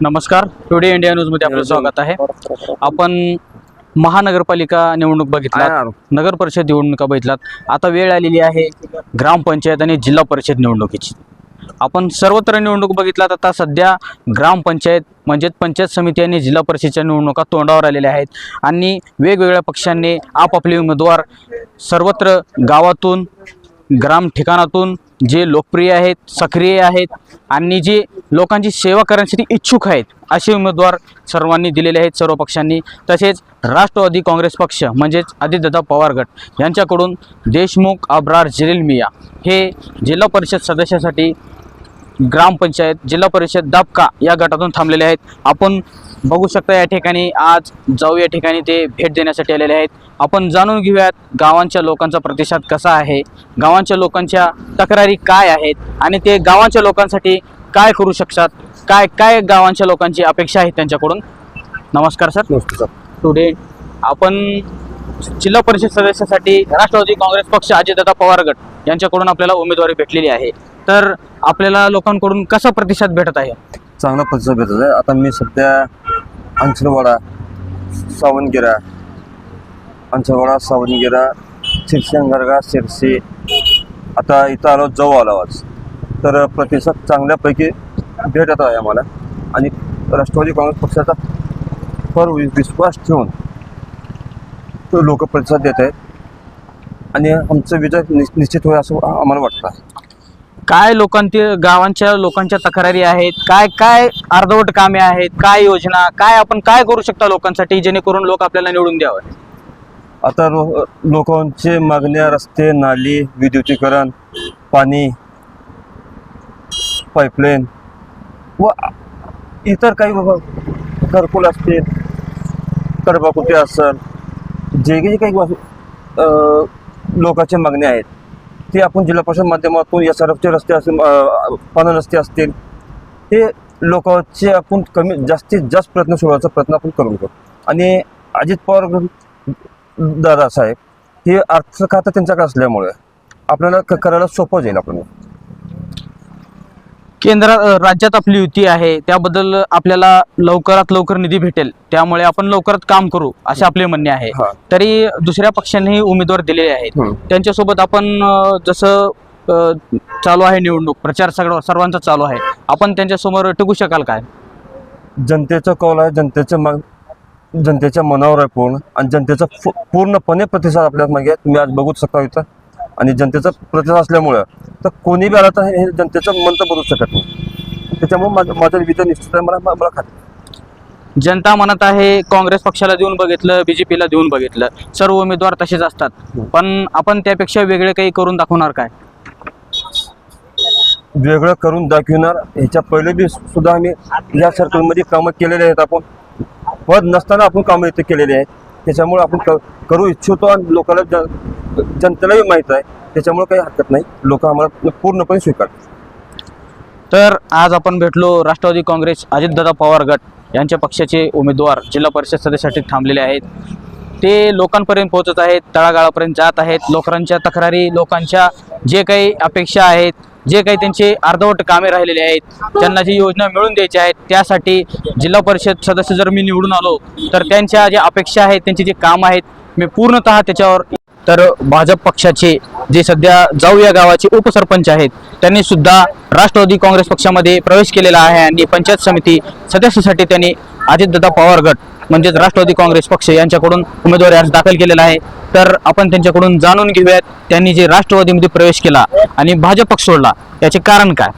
नमस्कार. Today India न्यूजमध्ये आपलं स्वागत आहे. आपण महानगरपालिका निवडणूक बघितला नगर परिषद निवडणुका बघितलात. आता वेळ आलेली आहे ग्रामपंचायत आणि जिल्हा परिषद निवडणुकीची. आपण सर्वत्र निवडणूक बघितलात. आता सध्या ग्रामपंचायत म्हणजेच पंचायत समिती आणि जिल्हा परिषदच्या निवडणुका तोंडावर आलेल्या आहेत. आणि वेगवेगळ्या पक्षांनी आपापले उमेदवार सर्वत्र गावातून ग्राम ठिकाणातून जे लोकप्रिय आहेत सक्रिय आहेत आणि जे लोकांची सेवा करण्यासाठी इच्छुक आहेत असे उमेदवार सर्वांनी दिलेले आहेत सर्व पक्षांनी. तसेच राष्ट्रवादी काँग्रेस पक्ष म्हणजेच आदित्यदा पवार गट यांच्याकडून देशमुख अब्रार जलील मिया हे जिल्हा परिषद सदस्यासाठी ग्रामपंचायत जिल्हा परिषद दापका या गटातून थांबलेले आहेत. आपण बघू शकता या ठिकाणी आज जाऊ या ठिकाणी ते भेट देण्यासाठी आलेले आहेत. आपण जाणून घेऊयात गावांच्या लोकांचा प्रतिसाद कसा आहे गावांच्या लोकांच्या तक्रारी काय आहेत आणि ते गावांच्या लोकांसाठी काय करू शकतात काय काय गावांच्या लोकांची अपेक्षा आहे त्यांच्याकडून. नमस्कार सर. टुडे आपण जिल्हा परिषद सदस्यासाठी राष्ट्रवादी काँग्रेस पक्ष अजितदादा पवार गट यांच्याकडून आपल्याला उमेदवारी भेटलेली आहे. तर आपल्याला लोकांकडून कसा प्रतिसाद भेटत आहे? चांगला प्रतिसाद भेटत आहे. आता मी सध्या अंचलवाडा सावनगिरा अंचलवाडा सावनगिरा शिरशी अंगारगा शिरशी आता इथं आलो जाऊ आलो आज. तर प्रतिसाद चांगल्यापैकी भेटत आहे आम्हाला. आणि राष्ट्रवादी काँग्रेस पक्षाचा पर विश्वास ठेवून तो लोक प्रतिसाद देत आहेत आणि आमचं विजय निश्चित होईल असं आम्हाला वाटतं. काय लोकांचे गावांच्या लोकांच्या तक्रारी आहेत? काय काय अर्धवट कामे आहेत? काय योजना? काय आपण काय करू शकता लोकांसाठी जेणेकरून लोक आपल्याला निवडून द्यावं? आता लो लोकांचे मागण्या रस्ते नाली विद्युतीकरण पाणी पाईपलाईन व इतर काही घरकुल असतील कडबाकुटी असेल जे जे काही लोकांच्या मागण्या आहेत ते आपण जिल्हा परिषद माध्यमातून या सरफचे रस्ते असतील पान पानं रस्ते असतील हे लोकांचे आपण कमी जास्तीत जास्त प्रयत्न सोडवायचा प्रयत्न आपण करून घेऊ. आणि अजित पवार दादा साहेब हे अर्थ खातं त्यांच्याकडे असल्यामुळे आपल्याला क- करायला सोपं जाईल आपण केंद्रात अ, राज्यात आपली युती आहे त्याबद्दल आपल्याला लवकरात लवकर निधी भेटेल त्यामुळे आपण लवकरात काम करू असे आपले म्हणणे आहे हा. तरी दुसऱ्या पक्षांनीही उमेदवार दिलेले आहेत. त्यांच्यासोबत आपण जसं चालू आहे निवडणूक प्रचार सगळं सर्वांचा चालू आहे आपण त्यांच्यासमोर टिकू शकाल काय जनतेचा कौल आहे जनतेच्या माग जनतेच्या मनावर आहे पूर्ण आणि जनतेचा पूर्णपणे प्रतिसाद आपल्या मागे आहे. तुम्ही आज बघू शकता इथं आणि जनतेचा प्रतिसाद असल्यामुळं. तर कोणी बी आला तर हे जनतेचं मन तर बदलू शकत नाही. त्याच्यामुळे माझं माझं विजय निश्चित आहे. मला मला खात्री जनता म्हणत आहे काँग्रेस पक्षाला देऊन बघितलं बीजेपीला देऊन बघितलं. सर्व उमेदवार तसेच असतात. पण आपण त्यापेक्षा वेगळे काही करून दाखवणार काय? वेगळं करून दाखविणार ह्याच्या पहिले बी सुद्धा आम्ही या सर्कलमध्ये कामं केलेले आहेत आपण. पद नसताना आपण कामं इथे केलेली आहेत. त्याच्यामुळे आपण क- करू इच्छितो आणि लोकांना जन जनतेलाही माहीत आहे. त्याच्यामुळे काही हरकत नाही. लोक आम्हाला पूर्णपणे स्वीकारतात. तर आज आपण भेटलो राष्ट्रवादी काँग्रेस अजितदादा पवार गट. यांच्या पक्षाचे उमेदवार जिल्हा परिषद सदस्यासाठी थांबलेले आहेत. ते लोकांपर्यंत पोहोचत आहेत तळागाळापर्यंत जात आहेत. लोकांच्या तक्रारी लोकांच्या जे काही अपेक्षा आहेत जे काही त्यांचे अर्धवट कामे राहिलेले आहेत त्यांना जी योजना मिळून द्यायची आहेत त्यासाठी जिल्हा परिषद सदस्य जर मी निवडून आलो तर त्यांच्या ज्या अपेक्षा आहेत त्यांची जे काम आहेत मी पूर्णतः त्याच्यावर तर भाजप पक्षाचे जे सध्या जाऊ या गावाचे उपसरपंच आहेत त्यांनी सुद्धा राष्ट्रवादी काँग्रेस पक्षामध्ये प्रवेश केलेला आहे आणि पंचायत समिती सदस्यासाठी त्यांनी अजितदादा पवार गट म्हणजेच राष्ट्रवादी काँग्रेस पक्ष यांच्याकडून उमेदवारी अर्ज दाखल केलेला आहे. तर आपण त्यांच्याकडून जाणून घेऊयात त्यांनी जे राष्ट्रवादीमध्ये प्रवेश केला आणि भाजप पक्ष सोडला याचे कारण काय?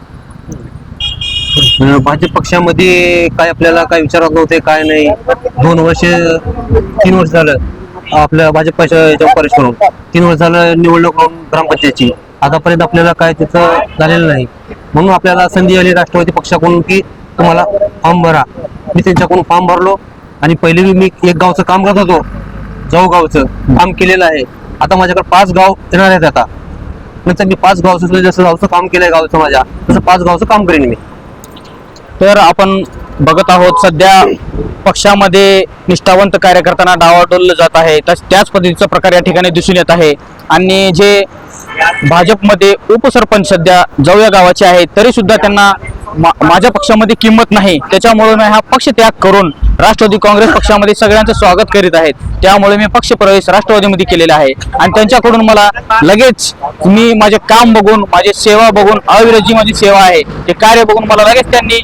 भाजप पक्षामध्ये काय आपल्याला काय विचारात नव्हते काय नाही? दोन वर्ष तीन वर्ष झालं. आपल्या भाजप याच्यावर प्रवेश करून तीन वर्ष झालं निवडणूक ग्रामपंचायतची. आतापर्यंत आपल्याला काय त्याचं झालेलं नाही. म्हणून आपल्याला संधी आली राष्ट्रवादी पक्षाकडून की तुम्हाला फॉर्म भरा. मी त्यांच्याकडून फॉर्म भरलो आणि पहिले बी मी एक गावचं काम करत होतो. जाऊ गावचं काम केलेलं आहे. आता माझ्याकडे पाच गाव येणार आहेत आता. नंतर मी पाच गावचं म्हणजे जसं गावचं काम केलंय गावचं माझ्या तसं पाच गावचं काम करेन मी. तर आपण बघत आहोत सध्या पक्षामध्ये निष्ठावंत कार्यकर्त्यांना डावाडोललं जात आहे. तस त्याच पद्धतीचा प्रकार या ठिकाणी दिसून येत आहे. आणि जे भाजपमध्ये उपसरपंच सध्या जाऊया गावाचे आहेत तरी सुद्धा त्यांना मा- माझ्या पक्षामध्ये किंमत नाही. त्याच्यामुळे मी हा पक्ष त्याग करून राष्ट्रवादी काँग्रेस पक्षामध्ये सगळ्यांचं स्वागत करीत आहेत. त्यामुळे मी पक्ष प्रवेश राष्ट्रवादीमध्ये केलेला आहे. आणि त्यांच्याकडून मला लगेच मी माझे काम बघून माझी सेवा बघून अविरजी माझी सेवा आहे. ते कार्य बघून मला लगेच त्यांनी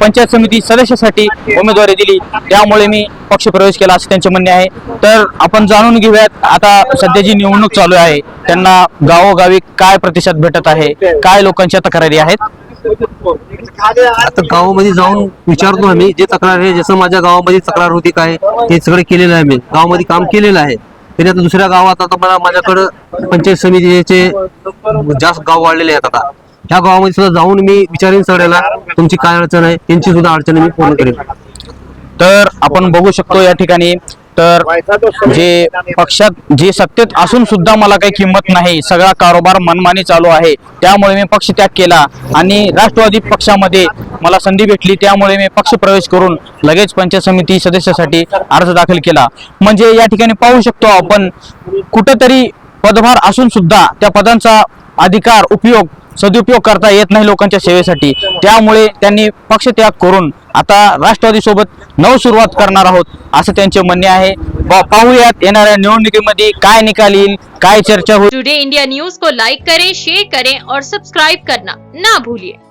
पंचायत समिती सदस्यासाठी उमेदवारी दिली. त्यामुळे मी पक्ष प्रवेश केला असं त्यांचे म्हणणे आहे. तर आपण जाणून घेऊयात आता सध्या जी निवडणूक चालू आहे त्यांना गावोगावी काय प्रतिसाद भेटत आहे? काय लोकांच्या तक्रारी आहेत? आता गावामध्ये जाऊन विचारतो आम्ही जे तक्रार आहे जसं माझ्या गावामध्ये तक्रार होती काय ते सगळं केलेलं आहे मी गावामध्ये काम केलेलं आहे. तरी आता दुसऱ्या गावात आता मला माझ्याकडं पंचायत समितीचे जास्त गाव वाढलेले आहेत आता. ह्या गावामध्ये सुद्धा जाऊन मी विचारेन सगळ्याला तुमची काय अडचण आहे त्यांची सुद्धा अडचण मी पूर्ण करेन. तर आपण बघू शकतो या ठिकाणी तर जे पक्षात जे सत्तेत असून सुद्धा मला काही किंमत नाही सगळा कारोबार मनमानी चालू आहे त्यामुळे मी पक्ष त्याग केला आणि राष्ट्रवादी पक्षामध्ये मला संधी भेटली त्यामुळे मी पक्ष प्रवेश करून लगेच पंचायत समिती सदस्यासाठी अर्ज दाखल केला. म्हणजे या ठिकाणी पाहू शकतो आपण कुठंतरी पदभार असून सुद्धा त्या पदांचा अधिकार उपयोग सदुपयोग करता येत नाही लोकांच्या सेवेसाठी. त्यामुळे त्यांनी पक्षत्याग करून आता राष्ट्रवादीसोबत नव सुरुवात करणार आहोत असं त्यांचे म्हणणे आहे. ब- पाहूयात येणाऱ्या निवडणुकीमध्ये काय निकाल येईल काय चर्चा होईल. टुडे इंडिया न्यूज को लाइक करें शेयर करें और सब्सक्राइब करना ना भूलिए.